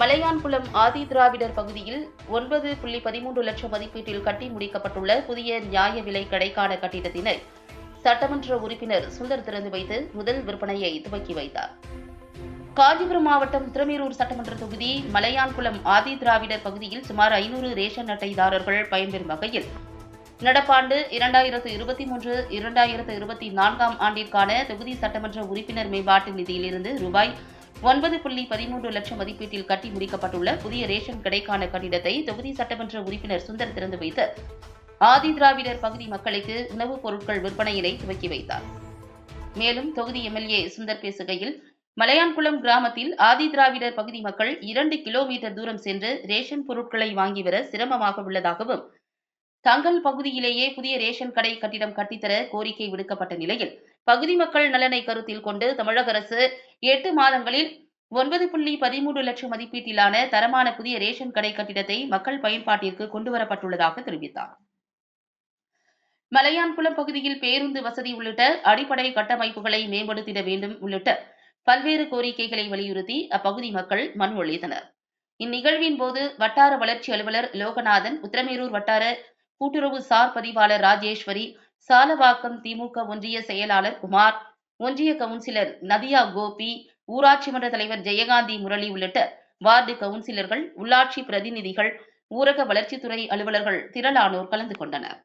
மலையான்குளம் ஆதி திராவிடர் பகுதியில் ஒன்பது புள்ளி பதிமூன்று லட்சம் மதிப்பீட்டில் கட்டி முடிக்கப்பட்டுள்ள புதிய நியாய விலை கடைக்கான கட்டிடத்தினை சட்டமன்ற உறுப்பினர் சுந்தர் திறந்து வைத்து முதல் விற்பனையை துவக்கி வைத்தார். காஞ்சிபுரம் மாவட்டம் திருமேரூர் சட்டமன்ற தொகுதி மலையான்குளம் ஆதி திராவிடர் பகுதியில் சுமார் ஐநூறு ரேஷன் அட்டைதாரர்கள் பயன்பெறும் வகையில் நடப்பாண்டு இரண்டாயிரத்து இருபத்தி மூன்று இரண்டாயிரத்து இருபத்தி நான்காம் ஆண்டிற்கான தொகுதி சட்டமன்ற உறுப்பினர் மேம்பாட்டு நிதியிலிருந்து ரூபாய் ஒன்பது புள்ளி பதிமூன்று லட்சம் மதிப்பீட்டில் கட்டி முடிக்கப்பட்டுள்ள புதிய ரேஷன் கடைக்கான கட்டிடத்தை தொகுதி சட்டமன்ற உறுப்பினர் சுந்தர் திறந்து வைத்து ஆதி திராவிடர் பகுதி மக்களுக்கு உணவுப் பொருட்கள் விற்பனையினை துவக்கி வைத்தார். மேலும் தொகுதி எம்எல்ஏ சுந்தர் பேசுகையில் மலையான்குளம் கிராமத்தில் ஆதி திராவிடர் பகுதி மக்கள் இரண்டு கிலோமீட்டர் தூரம் சென்று ரேஷன் பொருட்களை வாங்கி வர சிரமமாக உள்ளதாகவும் தங்கள் பகுதியிலேயே புதிய ரேஷன் கடை கட்டிடம் கட்டித்தர கோரிக்கை விடுக்கப்பட்ட நிலையில் பகுதி மக்கள் நலனை கருத்தில் கொண்டு தமிழக அரசு எட்டு மாதங்களில் ஒன்பது புள்ளி பதிமூன்று லட்சம் மதிப்பீட்டிலான தரமான புதிய ரேஷன் கடை கட்டிடத்தை மக்கள் பயன்பாட்டிற்கு கொண்டுவரப்பட்டுள்ளதாக தெரிவித்தார். மலையான்குளம் பகுதியில் பேருந்து வசதி உள்ளிட்ட அடிப்படை கட்டமைப்புகளை மேம்படுத்திட வேண்டும் உள்ளிட்ட பல்வேறு கோரிக்கைகளை வலியுறுத்தி அப்பகுதி மக்கள் மனு அளித்தனர். இந்நிகழ்வின் போது வட்டார வளர்ச்சி அலுவலர் லோகநாதன் உத்திரமேரூர் வட்டார கூட்டுறவு சார் பதிவாளர் ராஜேஸ்வரி சாலவாக்கம் திமுக ஒன்றிய செயலாளர் குமார் ஒன்றிய கவுன்சிலர் நதியா கோபி ஊராட்சி மன்ற தலைவர் ஜெயகாந்தி முரளி உள்ளிட்ட வார்டு கவுன்சிலர்கள் உள்ளாட்சி பிரதிநிதிகள் ஊரக வளர்ச்சித்துறை அலுவலர்கள் திரளானோர் கலந்து கொண்டனர்.